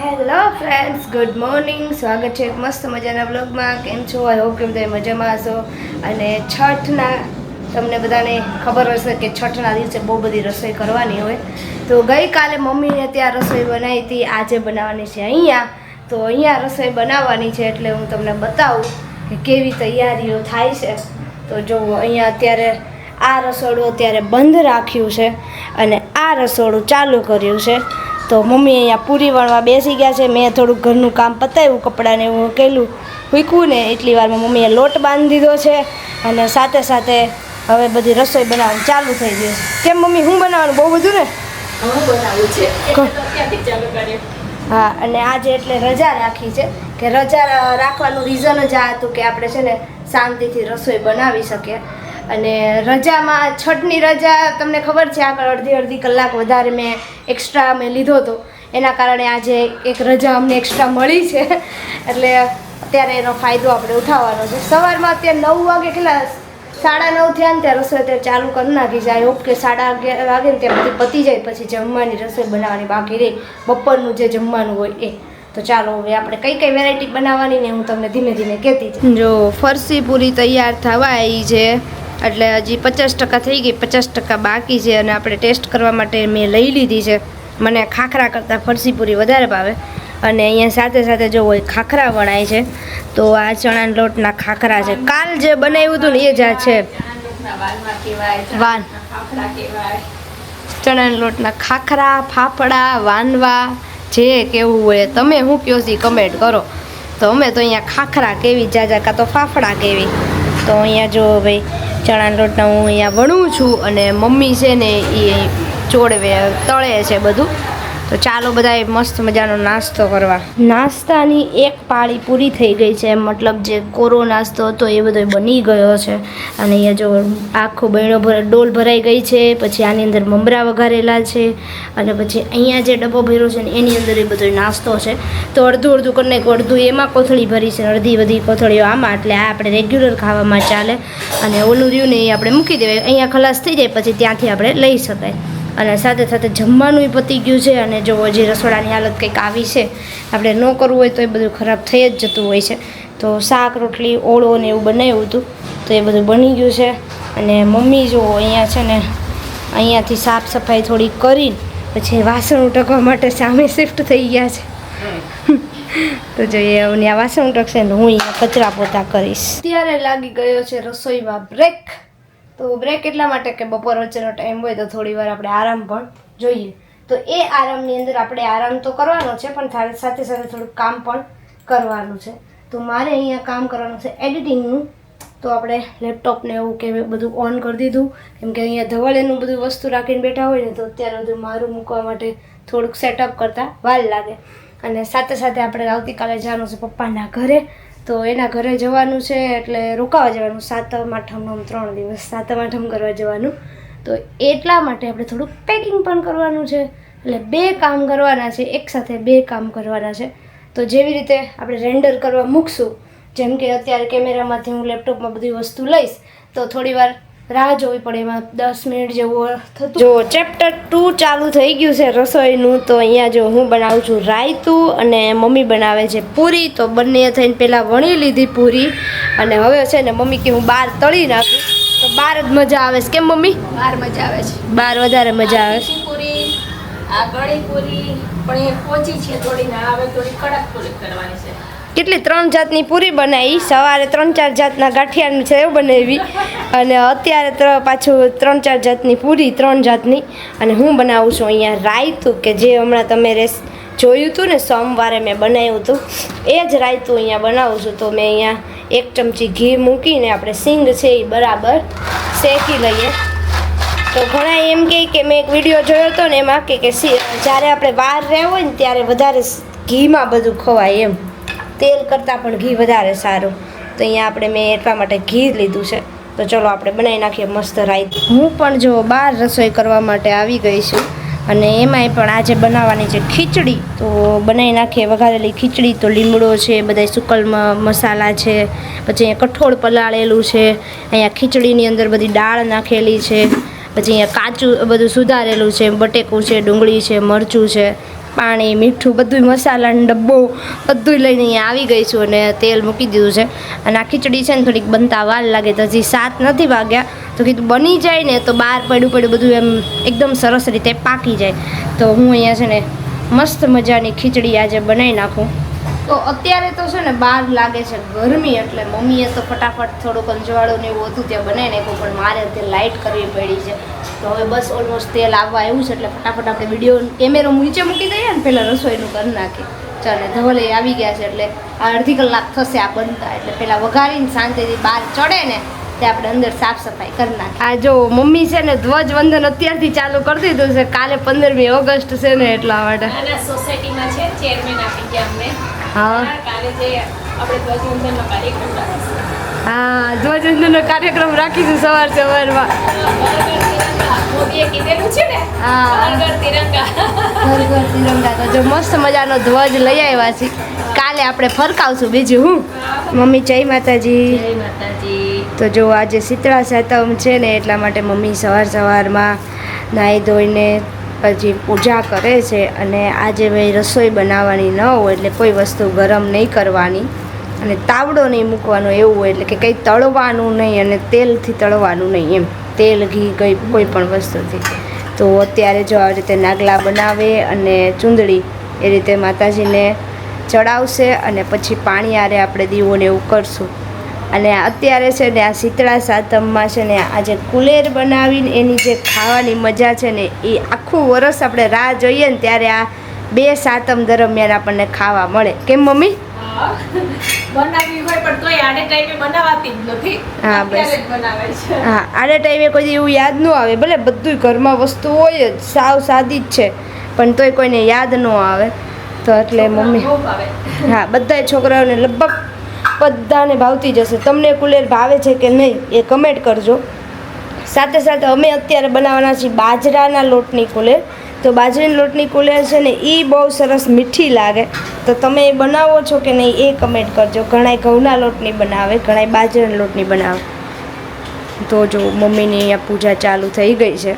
Hello friends good morning સ્વાગત છે એક મસ્ત મજાના બ્લોગમાં કેમ છો? આઈ હોપ કે બધા મજામાં હશો. અને છઠના, તમને બધાને ખબર હશે કે છઠના દિવસે બહુ બધી રસોઈ કરવાની હોય. તો ગઈકાલે મમ્મીને ત્યાં રસોઈ બનાવી હતી. આજે બનાવવાની છે અહીંયા. તો અહીંયા રસોઈ બનાવવાની છે એટલે હું તમને બતાવું કે કેવી તૈયારીઓ થાય છે. તો જો અહીંયા અત્યારે આ રસોડું અત્યારે બંધ રાખ્યું છે અને આ રસોડું ચાલુ કર્યું છે. તો મમ્મી અહીંયા પૂરી વણવા બેસી ગયા છે. મેં થોડુંક ઘરનું કામ પતાવ્યું કપડાને એવું કહેલું મૂક્યું ને એટલી વારમાં મમ્મીએ લોટ બાંધી દીધો છે અને સાથે સાથે હવે બધી રસોઈ બનાવવાનું ચાલુ થઈ ગયું છે. કેમ મમ્મી હું બનાવવાનું બહુ બધું ને? હા અને આજે એટલે રજા રાખી છે કે રજા રાખવાનું રીઝન જ આ હતું કે આપણે છે ને શાંતિથી રસોઈ બનાવી શકીએ. અને રજામાં, છઠની રજા તમને ખબર છે, આગળ અડધી અડધી કલાક વધારે મેં એક્સ્ટ્રા મેં લીધો હતો. એના કારણે આજે એક રજા અમને એક્સ્ટ્રા મળી છે. એટલે અત્યારે એનો ફાયદો આપણે ઉઠાવવાનો છે. સવારમાં અત્યારે નવ વાગે કેટલા? સાડા નવ થયા ને ત્યાં રસોઈ અત્યારે ચાલુ કરી નાખી જાય ઓકે કે સાડા અગિયાર વાગે ને ત્યાં બધી પતી જાય, પછી જમવાની રસોઈ બનાવવાની બાકી રહી. બપોરનું જે જમવાનું હોય એ. તો ચાલો હવે આપણે કઈ કઈ વેરાયટી બનાવવાની ને હું તમને ધીમે ધીમે કહેતી જો ફરસી પૂરી તૈયાર થવાય છે એટલે હજી પચાસ ટકા થઈ ગઈ, પચાસ ટકા બાકી છે અને આપણે ટેસ્ટ કરવા માટે મેં લઈ લીધી છે. મને ખાખરા કરતાં ફરસી પૂરી વધારે ભાવે. અને અહીંયા સાથે સાથે જો હોય ખાખરા વણાય છે, તો આ ચણાના લોટના ખાખરા છે. કાલ જે બનાવ્યું હતું ને એ જ આ છે. વાન. ચણાના લોટના ખાખરા, ફાફડા, વાનવા, જે કેવું હોય તમે શું કહો છો કમેન્ટ કરો. તો અમે તો અહીંયા ખાખરા કેવી, જાજા કાં તો ફાફડા કેવી. તો અહીંયા જો ભાઈ ચણાના રોટલા હું અહીંયા વણું છું અને મમ્મી છે ને એ ચોળવે, તળે છે બધું. તો ચાલો બધાએ મસ્ત મજાનો નાસ્તો કરવા. નાસ્તાની એક પાળી પૂરી થઈ ગઈ છે. મતલબ જે કોરો નાસ્તો હતો એ બધો બની ગયો છે. અને અહીંયા જો આખો બહેણો ભર, ડોલ ભરાઈ ગઈ છે. પછી આની અંદર મમરા વઘારેલા છે. અને પછી અહીંયા જે ડબ્બો ભર્યો છે ને એની અંદર એ બધો નાસ્તો છે. તો અડધું અડધું કરીને અડધું એમાં કોથળી ભરી છે અડધી બધી કોથળીઓ આમાં. એટલે આ આપણે રેગ્યુલર ખાવામાં ચાલે. અને ઓલું રહ્યું ને એ આપણે મૂકી દેવાય. અહીંયા ખલાસ થઈ જાય, પછી ત્યાંથી આપણે લઈ શકાય. અને સાથે સાથે જમવાનું પતી ગયું છે અને જો હજી રસોડાની હાલત કંઈક આવી છે આપણે ન કરવું હોય તો એ બધું ખરાબ થઈ જ જતું હોય છે. તો શાક રોટલી ઓળો ને એવું બનાવ્યું હતું તો એ બધું બની ગયું છે. અને મમ્મી જો અહીંયા છે ને અહીંયાથી સાફ સફાઈ થોડી કરી પછી વાસણ ઉટકવા માટે સામે શિફ્ટ થઈ ગયા છે. તો જોઈએ અમને આ વાસણ ઉટકશે ને હું અહીંયા કચરા પોતા કરીશ. અત્યારે લાગી ગયો છે રસોઈમાં બ્રેક તો બ્રેક એટલા માટે કે બપોર વચ્ચેનો ટાઈમ હોય તો થોડી વાર આપણે આરામ પણ જોઈએ. તો એ આરામની અંદર આપણે આરામ તો કરવાનો છે, પણ સાથે સાથે થોડુંક કામ પણ કરવાનું છે. તો મારે અહીંયા કામ કરવાનું છે એડિટિંગનું. તો આપણે લેપટોપને એવું કે બધું ઓન કરી દીધું. કેમ કે અહીંયા ધવાલેનું બધું વસ્તુ રાખીને બેઠા હોય ને તો અત્યારે બધું મારું મૂકવા માટે થોડુંક સેટઅપ કરતાં વાર લાગે. અને સાથે સાથે આપણે આવતીકાલે જવાનું છે પપ્પાના ઘરે. તો એના ઘરે જવાનું છે એટલે રોકાવા જવાનું, સાતમ આઠમનો આમ ત્રણ દિવસ સાતમ આઠમ કરવા જવાનું. તો એટલા માટે આપણે થોડુંક પેકિંગ પણ કરવાનું છે, એટલે બે કામ કરવાના છે એકસાથે બે કામ કરવાના છે. તો જેવી રીતે આપણે રેન્ડર કરવા મૂકશું, જેમ કે અત્યારે કેમેરામાંથી હું લેપટોપમાં બધી વસ્તુ લઈશ, તો થોડી વાર રાહ જોવી પડે એમાં દસ મિનિટ જેવું થતું. જો ચેપ્ટર ટુ ચાલુ થઈ ગયું છે રસોઈનું તો અહીંયા જો હું બનાવું છું રાયતું અને મમ્મી બનાવે છે પૂરી. તો બંને થઈને પહેલાં વણી લીધી પૂરી. અને હવે છે ને મમ્મી કે હું બહાર તળી નાખું. તો બહાર જ મજા આવે છે. કેમ મમ્મી? બહાર મજા આવે છે. બહાર વધારે મજા આવે છે. પૂરી આ ગળી પૂરી પણ એ પોચી છે થોડી ના આવે થોડી કડક પૂરી કરવાની છે. કેટલી ત્રણ જાતની પૂરી બનાવી. સવારે ત્રણ ચાર જાતના ગાંઠિયાની એવું બનાવી અને અત્યારે પાછું ત્રણ ચાર જાતની પૂરી, ત્રણ જાતની. અને હું બનાવું છું અહીંયા રાયતું, કે જે હમણાં તમે રેસ જોયું હતું ને, સોમવારે મેં બનાવ્યું હતું એ જ રાયતું અહીંયા બનાવું છું. તો મેં અહીંયા એક ચમચી ઘી મૂકીને આપણે સિંગ છે એ બરાબર શેકી લઈએ. તો ઘણા એમ કહે કે મેં એક વીડિયો જોયો હતો ને એમાં કે જ્યારે આપણે બહાર રહેવું હોય ને ત્યારે વધારે ઘીમાં બધું ખવાય એમ. તેલ કરતાં પણ ઘી વધારે સારું. તો અહીંયા આપણે મેં એટલા માટે ઘી લીધું છે. તો ચલો આપણે બનાવી નાખીએ મસ્ત રાઈત. હું પણ જો બહાર રસોઈ કરવા માટે આવી ગઈ છું અને એમાંય પણ આજે બનાવવાની છે ખીચડી. તો બનાવી નાખીએ વઘારેલી ખીચડી. તો લીમડો છે બધા સુકલ મસાલા છે, પછી અહીંયા કઠોળ પલાળેલું છે, અહીંયા ખીચડીની અંદર બધી દાળ નાખેલી છે, પછી અહીંયા કાચું બધું સુધારેલું છે, બટેકું છે, ડુંગળી છે, મરચું છે પાણી, મીઠું બધું મસાલાનો ડબ્બો બધું લઈને અહીંયા આવી ગઈ છું અને તેલ મૂકી દીધું છે. અને આ ખીચડી છે ને થોડીક બનતા વાર લાગે તો હજી સાત નથી વાગ્યા. તો કીધું બની જાય ને તો બહાર પડ્યું પડ્યું બધું એમ એકદમ સરસ રીતે પાકી જાય. તો હું અહીંયા છે ને મસ્ત મજાની ખીચડી આજે બનાવી નાખું. તો અત્યારે તો છે ને બહાર લાગે છે ગરમી એટલે મમ્મીએ તો ફટાફટ થોડુંક અંજવાળું ને એવું હતું ત્યાં બનાવી નાખ્યું, પણ મારે અત્યારે લાઇટ કરવી પડી છે. તો હવે બસ ઓલમોસ્ટ તેલ આવવા આવ્યું છે એટલે ફટાફટ આપણે વીડિયો કેમેરો નીચે મૂકી દઈએ ને પહેલાં રસોઈનું કરી નાખીએ. ચાલે ધવલે આવી ગયા છે એટલે આ અડધી કલાક થશે આ બનતા એટલે પહેલાં વઘારીને શાંતિથી બહાર ચડે ને તે આપણે અંદર સાફ સફાઈ કરી નાખી આ જો મમ્મી છે ને ધ્વજવંદન અત્યારથી ચાલુ કરી દીધું છે કાલે પંદરમી ઓગસ્ટ છે ને એટલા માટે. આના સોસાયટીમાં છે ચેરમેન આપી ગયા અમને. હા. કાલે જે આપણે ધ્વજવંદનનો કાર્યક્રમ રાખીશું. હા ધ્વજવંદનનો કાર્યક્રમ રાખીશું સવાર સવારમાં. મોદીએ કીધેલું છે ને ઘર ઘર તિરંગા. ઘર ઘર તિરંગા તો જો મસ્ત મજાનો ધ્વજ લઈ આવ્યા છે. કાલે આપણે ફરકાવશું બીજું હું. મમ્મી જય માતાજી. જય માતાજી. તો જો આજે શીતળા સાતમ છે ને એટલા માટે મમ્મી સવાર સવારમાં નાહી ધોઈને પછી પૂજા કરે છે અને આજે ભાઈ રસોઈ બનાવવાની ન હોય એટલે કોઈ વસ્તુ ગરમ નહીં કરવાની. અને તાવડો નહીં મૂકવાનો એવું હોય એટલે કે કંઈ તળવાનું નહીં અને તેલથી તળવાનું નહીં એમ. તેલ, ઘી કંઈ કોઈ પણ વસ્તુથી તો અત્યારે જો આવી રીતે નાગલા બનાવે અને ચૂંદડી એ રીતે માતાજીને ચડાવશે અને પછી પાણી આરે આપણે દીવોને એવું કરશું. અને અત્યારે છે ને આ શીતળા સાતમમાં છે ને આ જે કુલેર બનાવીને એની જે ખાવાની મજા છે ને એ આખું વરસ આપણે રાહ જોઈએ ને ત્યારે આ બે સાતમ દરમિયાન આપણને ખાવા મળે. કેમ મમ્મી? હા. હોય પણ તોય આડે ટાઈમે બનાવાતી જ નથી. હા, બસ. બનાવે છે. હા આડે ટાઈમે કોઈ એવું યાદ ન આવે. ભલે બધું ઘરમાં વસ્તુ હોય જ સાવ સાદી જ છે પણ તોય કોઈને યાદ ન આવે. તો એટલે મમ્મી હા બધા છોકરાઓને લગભગ બધાને ભાવતી જશે તમને કુલેર ભાવે છે કે નહીં એ કમેન્ટ કરજો. સાથે સાથે અમે અત્યારે બનાવવાના છીએ બાજરાના લોટની કુલેર. તો બાજરીના લોટની કુલેર છે ને એ બહુ સરસ મીઠી લાગે. તો તમે એ બનાવો છો કે નહીં એ કમેન્ટ કરજો. ઘણાય ઘઉંના લોટની બનાવે, ઘણાય બાજરાના લોટની બનાવે. તો જો મમ્મીની અહીંયા પૂજા ચાલુ થઈ ગઈ છે.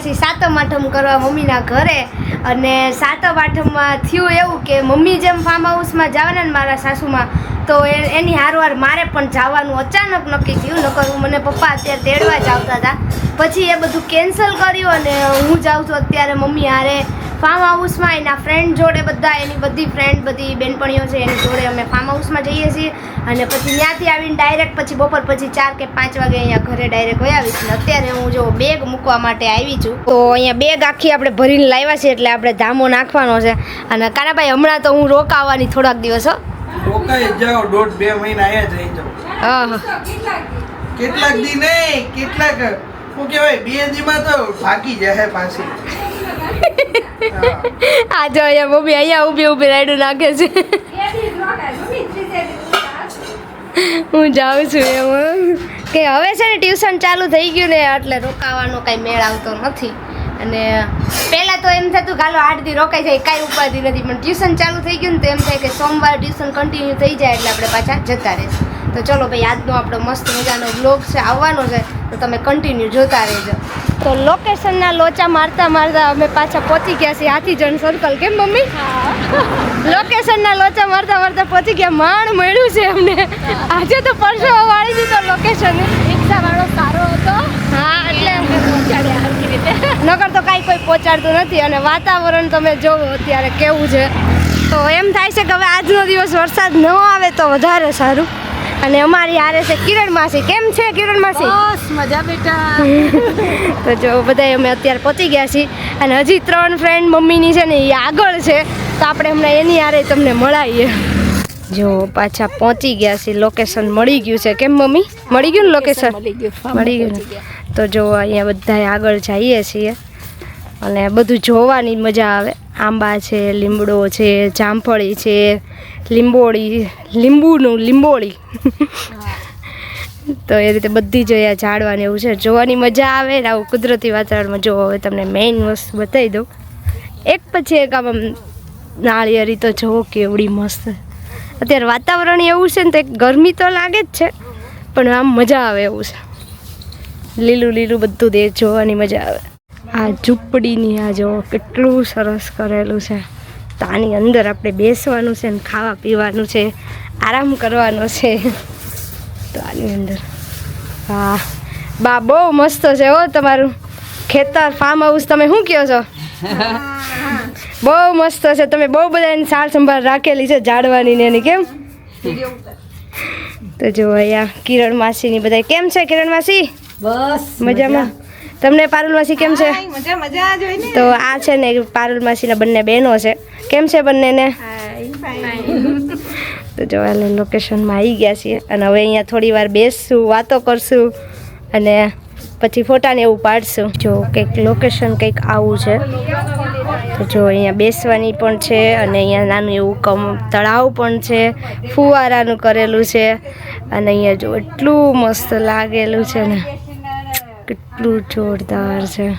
છીએ સાતમ આઠમ કરવા મમ્મીના ઘરે અને સાતમ આઠમમાં થયું એવું કે મમ્મી જેમ ફાર્મ હાઉસમાં જવાના ને મારા સાસુમાં, તો એ, એની હારવાર મારે પણ જવાનું અચાનક નક્કી થયું, નકર હું મને પપ્પા અત્યારે તેડવા જ આવતા હતા. પછી એ બધું કેન્સલ કર્યું અને હું જાઉં છું અત્યારે મમ્મી હારે ફાર્મ હાઉસમાં એના ફ્રેન્ડ જોડે બધા એની બધી ફ્રેન્ડ બધી બેનપણીઓ છે એની જોડે અમે ફાર્મ હાઉસમાં જઈએ છીએ. અને પછી ત્યાંથી આવીને ડાયરેક્ટ પછી બપોર પછી ચાર કે પાંચ વાગે અહીંયા ઘરે ડાયરેક્ટ હોય આવીશ. ને અત્યારે હું જો બેગ મૂકવા માટે આવી છું. તો અહીંયા બેગ આખી આપણે ભરીને લાવ્યા છે એટલે આપણે ધામો નાખવાનો છે. અને કાનાભાઈ હમણાં તો હું રોકાવાની થોડાક દિવસ હો. રોકાઈ જાઓ દોઢ બે મહિના અહીંયા જ જાઓ. કેટલાક દી નહીં કેટલાક શું કહેવાય બે દીમાં તો ભાગી જાય પાછી. આ જો અહીંયા મમ્મી અહીંયા ઊભી ઊભી રાયડું નાખે છે. હું જાઉં છું એમ. કે હવે છે ને ટ્યુશન ચાલુ થઈ ગયું ને એટલે રોકાવાનો કાંઈ મેળ આવતો નથી. અને પહેલાં તો એમ થતું કે હાલો આઠ દી રોકાઈ જાય, કાંઈ ઉપાધિ નથી. પણ ટ્યુશન ચાલુ થઈ ગયું ને તો એમ થાય કે સોમવાર ટ્યુશન કન્ટિન્યુ થઈ જાય એટલે આપણે પાછા જતા રહીશું. તો ચલો ભાઈ, આજનો આપણો મસ્ત મજાનો બ્લોગ છે, આવવાનો છે. તો તમે કન્ટિન્યુ જોતા રહેજો. તો લોકેશનના લોચા મારતા મારતા અમે પાછા પહોંચી ગયા છીએ. હાથીજણ સર્કલ કેમ મમ્મી? લોકેશનના લોચા મારતા મારતા પહોંચી ગયા. માણ મળ્યું છે અમને. આજે તો પરસો વાળી દીધો લોકેશન રિક્ષાવાળો સારો હતો. હા એટલે નગર તો કાંઈ કોઈ પહોંચાડતું નથી અને વાતાવરણ તમે જોવો અત્યારે કેવું છે. તો એમ થાય છે કે હવે આજનો દિવસ વરસાદ ન આવે તો વધારે સારું. અને અમારી આરે છે કિરણ માસી. કેમ છે કિરણ માસી? બસ મજા બેટા. તો જો બધા અમે અત્યારે પહોંચી ગયા છીએ અને હજી ત્રણ ફ્રેન્ડ મમ્મીની છે ને એ આગળ છે. તો આપણે હમણાં એની આરે તમને મળાવીએ જો પાછા પહોંચી ગયા છીએ. લોકેશન મળી ગયું છે. કેમ મમ્મી? મળી ગયું ને લોકેશન મળી ગયું? તો જો અહીંયા બધા આગળ જઈએ છીએ. અને બધું જોવાની મજા આવે. આંબા છે, લીમડો છે, જામફળી છે, લીંબોળી, લીંબુનું લીંબોળી. તો એ રીતે બધી જ ઝાડવાની એવું છે. જોવાની મજા આવે ને આવું કુદરતી વાતાવરણમાં. જોવો હવે તમને મેઇન વસ્તુ બતાવી દઉં. એક પછી એક આમ નાળિયેરી તો જો કેવડી મસ્ત. અત્યારે વાતાવરણ એવું છે ને તો એક ગરમી તો લાગે જ છે, પણ આમ મજા આવે એવું છે. લીલું લીલું બધું દે જોવાની મજા આવે. આ ઝૂંપડીની આ જો કેટલું સરસ કરેલું છે. તો આની અંદર આપણે બેસવાનું છે ને ખાવા પીવાનું છે આરામ કરવાનો છે. તો આની અંદર. હા બા બહુ મસ્ત છે હો તમારું. ખેતર ફાર્મ હાઉસ તમે શું કહો છો? બહુ મસ્ત છે. તમે બહુ બધા એની સાર સંભાળ રાખેલી છે ઝાડવાની ને એની કેમ? તો જો અહીંયા કિરણ માસીની બધા કેમ છે કિરણ માસી? બસ મજામાં? તમને પારુલ માસી કેમ છે? તો આ છે ને પારુલ માસીના બંને બહેનો છે. કેમ છે બંનેને? તો જો એટલે લોકેશનમાં આવી ગયા છીએ. અને હવે અહીંયા થોડી વાર બેસશું વાતો કરશું અને પછી ફોટાને એવું પાડશું. જો કંઈક લોકેશન કંઈક આવું છે. તો જો અહીંયા બેસવાની પણ છે અને અહીંયા નાનું એવું કમ તળાવ પણ છે. ફુવારાનું કરેલું છે. અને અહીંયા જો એટલું મસ્ત લાગેલું છે ને. કેટલું જોરદાર છે.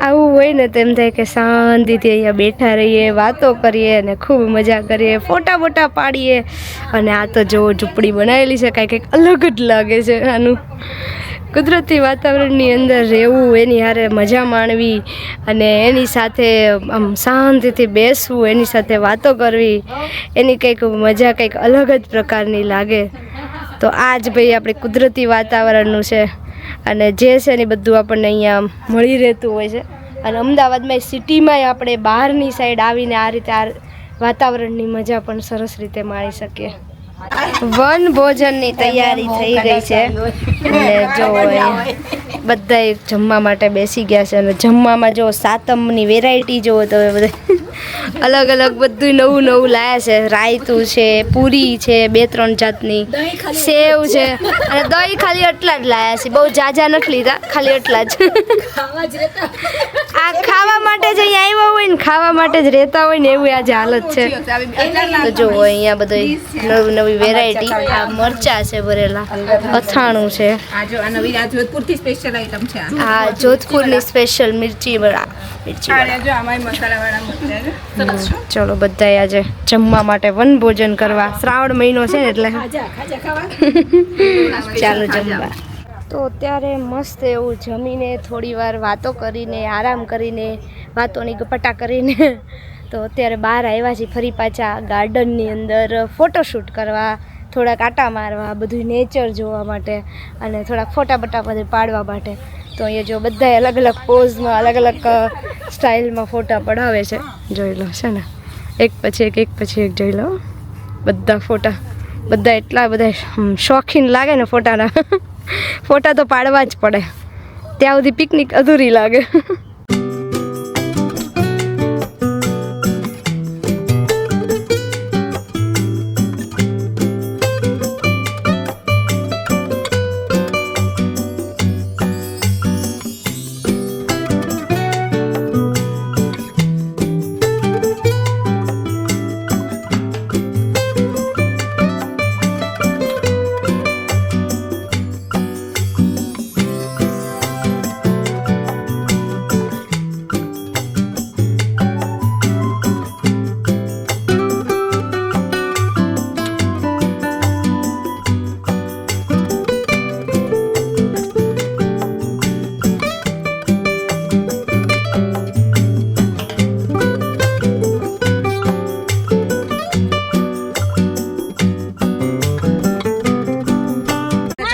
આવું હોય ને તેમ થાય કે શાંતિથી અહીંયા બેઠા રહીએ, વાતો કરીએ અને ખૂબ મજા કરીએ, ફોટા બોટા પાડીએ. અને આ તો જો ઝૂંપડી બનાવેલી છે, કાંઈ કંઈક અલગ જ લાગે છે આનું. કુદરતી વાતાવરણની અંદર રહેવું, એની હારે મજા માણવી અને એની સાથે આમ શાંતિથી બેસવું, એની સાથે વાતો કરવી, એની કંઈક મજા કંઈક અલગ જ પ્રકારની લાગે. તો આ જ ભાઈ આપણે કુદરતી વાતાવરણનું છે. અને જે છે ને બધું આપણને અહીંયા મળી રહેતું હોય છે. અને અમદાવાદમાં સિટીમાં આપણે બહારની સાઈડ આવીને આ રીતે આ વાતાવરણની મજા પણ સરસ રીતે માણી શકીએ. વન ભોજનની તૈયારી થઈ ગઈ છે. અને જો બધા જમવા માટે બેસી ગયા છે. અને જમવામાં જો સાતમની વેરાયટી જુઓ તો બધે અલગ અલગ બધું નવું નવું લાયા છે. રાયતું છે પૂરી છે બે ત્રણ જાતની. સેવ છે. અને દહીં ખાલી એટલા જ લાયા છે. બહુ જાજા નથી લીધા ખાલી એટલા જ. આ ખાવા માટે જ અહીંયા આવ્યા હોય ને ખાવા માટે જ રહેતા હોય ને એવું આજે હાલત છે. તો જો અહીંયા બધો નવી નવી વેરાયટી આ મરચા છે ભરેલા. અથાણું છે. આ જો આ નવી આ જોધપુરથી સ્પેશિયલ આઈટમ છે. આ આ જોધપુરની સ્પેશિયલ મિર્ચી વડા મિર્ચી વડા ચલો બધા આજે જમવા માટે વન ભોજન કરવા. શ્રાવણ મહિનો છે ને એટલે. ચાલો જમવા. તો અત્યારે મસ્ત એવું જમીને થોડી વાર વાતો કરીને આરામ કરીને વાતોની ગપટા કરીને તો અત્યારે બહાર આવ્યા છીએ ફરી પાછા ગાર્ડનની અંદર ફોટોશૂટ કરવા થોડાક આટા મારવા બધું નેચર જોવા માટે અને થોડાક ફોટા બટા બધે પાડવા માટે. તો અહીંયા જો બધા અલગ અલગ પોઝમાં અલગ અલગ સ્ટાઇલમાં ફોટા પડાવે છે. જોઈ લો, છે ને? એક પછી એક એક પછી એક જોઈ લો. બધા ફોટા. બધા એટલા બધા શોખીન લાગે ને ફોટાના. ફોટા તો પાડવા જ પડે. ત્યાં સુધી પિકનિક અધૂરી લાગે.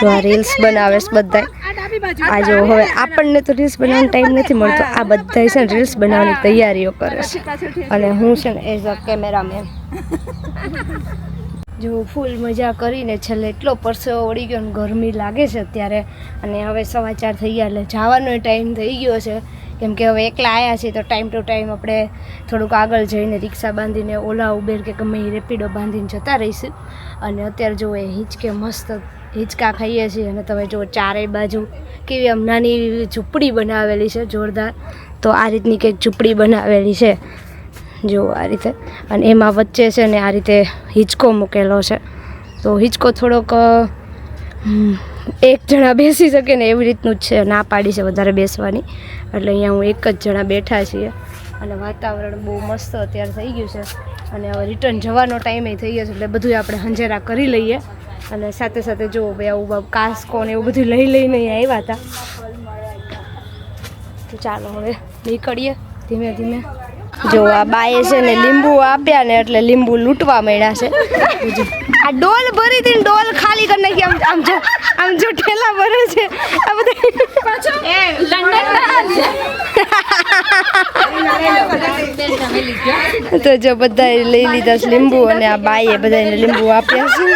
જો આ રીલ્સ બનાવે છે બધા આ જો હવે આપણને તો રીલ્સ બનાવવાનો ટાઈમ નથી મળતો. આ બધા છે ને રીલ્સ બનાવવાની તૈયારીઓ કરે છે. અને હું છે ને એઝ અ કેમેરામેન જો ફૂલ મજા કરીને છેલ્લે એટલો પરસેવો વળી ગયો ને ગરમી લાગે છે અત્યારે. અને હવે સવા ચાર થઈ ગયા એટલે જવાનો ટાઈમ થઈ ગયો છે. કેમ કે હવે એકલા આવ્યા છીએ તો ટાઈમ ટુ ટાઈમ આપણે થોડુંક આગળ જઈને રિક્ષા બાંધીને ઓલા ઉબેર કે ગમે રેપિડો બાંધીને જતા રહીશું. અને અત્યારે જો એ હિંચકે મસ્ત હિંચકા ખાઈએ છીએ અને તમે જો ચારેય બાજુ કેવી હમણાંની ઝૂંપડી બનાવેલી છે, જોરદાર. તો આ રીતની કંઈક ઝૂંપડી બનાવેલી છે. જો આ રીતે. અને એમાં વચ્ચે છે ને આ રીતે હિંચકો મૂકેલો છે. તો હિંચકો થોડોક એક જણા બેસી શકે ને એવી રીતનું જ છે. ના પાડી છે વધારે બેસવાની. એટલે અહીંયા હું એક જ જણા બેઠા છીએ. અને વાતાવરણ બહુ મસ્ત અત્યારે થઈ ગયું છે. અને હવે રિટર્ન જવાનો ટાઈમે થઈ ગયો છે, એટલે બધું આપણે હંજેરા કરી લઈએ. અને સાથે સાથે જો ભાઈ આવું કાસ્કો ને એવું બધું લઈ લઈને આવ્યા હતા. તો ચાલો હવે નીકળીએ ધીમે ધીમે. જો આ બાએ છે ને લીંબુ આપ્યા ને એટલે લીંબુ લૂંટવા મળ્યા છે. આ ડોલ ભરી હતી ડોલ ખાલી કરી નાખી. આમ આમ જો આમ જો ઠેલા ભરે છે. આ બધા તો જો બધા લઈ લીધા લીંબુ અને આ બાઈએ બધાને લીંબુ આપ્યા છે.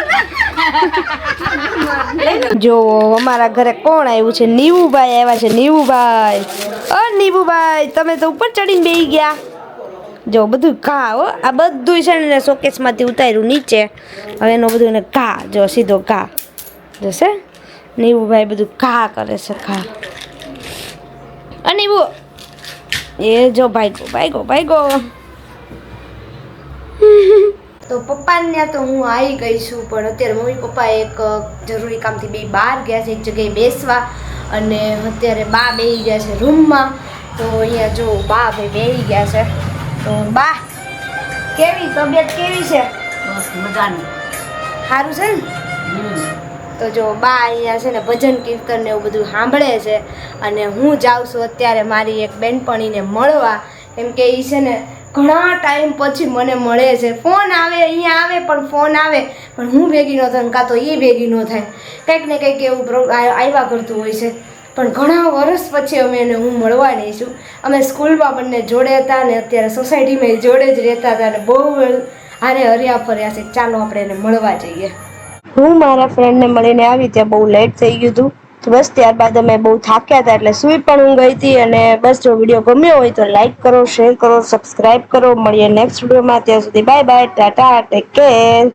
જો, અમારા ઘરે કોણ આવ્યું છે? નીવુભાઈ આવ્યા છે, નીવુભાઈ. અ, નીવુભાઈ, તમે તો ઉપર ચડીને બેસી ગયા. જો, બધું ઘા, હો. આ બધું છે ને શોકેસમાંથી ઉતાર્યું નીચે. હવે એનો બધું એને ઘા, જો, સીધો ઘા. જોશે? નીવુભાઈ બધું ઘા કરે છે, ઘા. અ, નીવુ. એ જો ભાઈ ગો ભાઈ ગો ભાઈગો ભાઈગો. તો પપ્પાને ત્યાં તો હું આવી ગઈ છું પણ અત્યારે મમ્મી પપ્પા એક જરૂરી કામથી બે બહાર ગયા છે એક જગ્યાએ બેસવા અને અત્યારે બા બેહી ગયા છે રૂમમાં. તો અહીંયા જો બા ભાઈ બેહી ગયા છે. તો બા કેવી તબિયત કેવી છે? સારું છે ને? તો જો બા અહીંયા છે ને ભજન કીર્તન ને એવું બધું સાંભળે છે અને હું જાઉં છું અત્યારે મારી એક બેનપણીને મળવા. કેમ કે એ છે ને ઘણા ટાઈમ પછી મને મળે છે. ફોન આવે, અહીંયા આવે, પણ ફોન આવે. પણ હું ભેગી ન થાય કાં તો એ ભેગી ન થાય. કંઈક ને કંઈક એવું આવ્યા કરતું હોય છે. પણ ઘણા વર્ષ પછી અમે એને હું મળવાની છું. અમે સ્કૂલમાં બંને જોડે હતા ને અત્યારે સોસાયટીમાં જોડે જ રહેતા હતા અને બહુ હારે હર્યા ફર્યા છે ચાલો આપણે એને મળવા જઈએ. હું મારા ફ્રેન્ડને મળીને આવી, ત્યાં બહુ લેટ થઈ ગયું હતું. તો બસ ત્યારબાદ અમે બહુ થાક્યા હતા એટલે સૂઈ પણ હું ગઈ હતી અને બસ જો વીડિયો ગમ્યો હોય તો લાઈક કરો, શેર કરો સબસ્ક્રાઈબ કરો. મળીએ નેક્સ્ટ વિડીયોમાં. ત્યાં સુધી bye bye, tata, take care.